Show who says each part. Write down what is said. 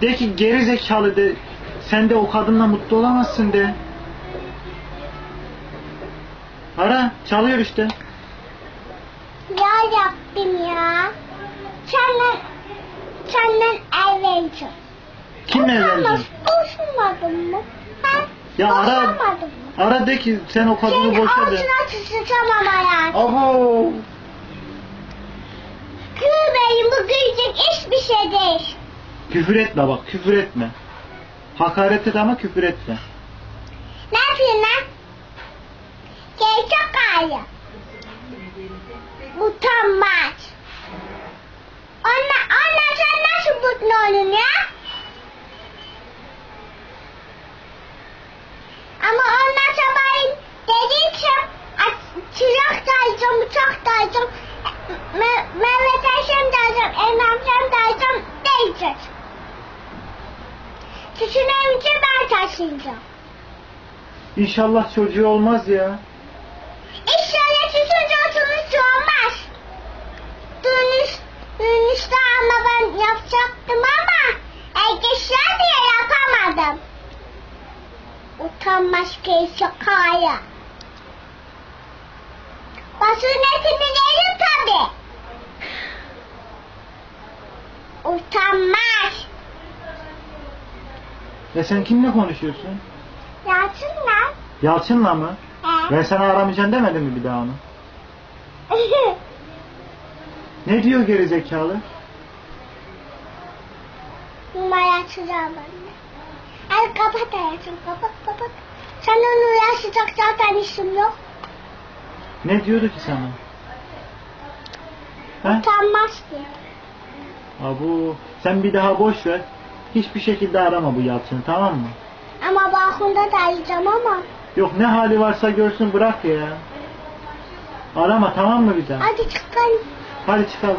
Speaker 1: De ki geri zekalı de. Sen de o kadınla mutlu olamazsın de. Ara çalıyor işte.
Speaker 2: Ya Rabbim ya. Senden, senden evleneceğim.
Speaker 1: Kimle evleneceksin?
Speaker 2: Boşanmadın mı? Ha?
Speaker 1: Ya ara
Speaker 2: mı?
Speaker 1: ara de ki sen o kadını
Speaker 2: Senin
Speaker 1: boşa de.
Speaker 2: ağzına sıçacağım ama ya.
Speaker 1: Abo.
Speaker 2: Gülmeyin bu gülecek hiçbir şey.
Speaker 1: Küfür etme bak küfür etme. Hakaret et ama küfür etme.
Speaker 2: Ne yapıyorsun lan? Gerçek ağrı. Utanmaz. Sizin evinize ben taşıyacağım.
Speaker 1: İnşallah çocuğu olmaz ya.
Speaker 2: İnşallah sizin çocuğunuz olmaz. Dönüş, dönüşte ama ben yapacaktım ama erkekler diye yapamadım. Utanmaz ki şakaya. Basın etini yerim tabi. Utanmaz.
Speaker 1: Ya sen kimle konuşuyorsun?
Speaker 2: Yalçın lan.
Speaker 1: Yalçın'la mı?
Speaker 2: He.
Speaker 1: Ben sana aramayacaksın demedim mi bir daha onu? Ne diyor geri zekalı?
Speaker 2: Numara açacağım anne. Ay kapat hayatım kapat kapat. Sen onu uğraşacak zaten işim yok.
Speaker 1: Ne diyordu ki sana? He?
Speaker 2: Utanmaz ki.
Speaker 1: Abu sen bir daha boş ver. Hiçbir şekilde arama bu Yalçın'ı tamam mı?
Speaker 2: Ama balkonda da arayacağım ama.
Speaker 1: Yok ne hali varsa görsün bırak ya. Arama tamam mı bir daha?
Speaker 2: Hadi çıkalım.
Speaker 1: Hadi çıkalım.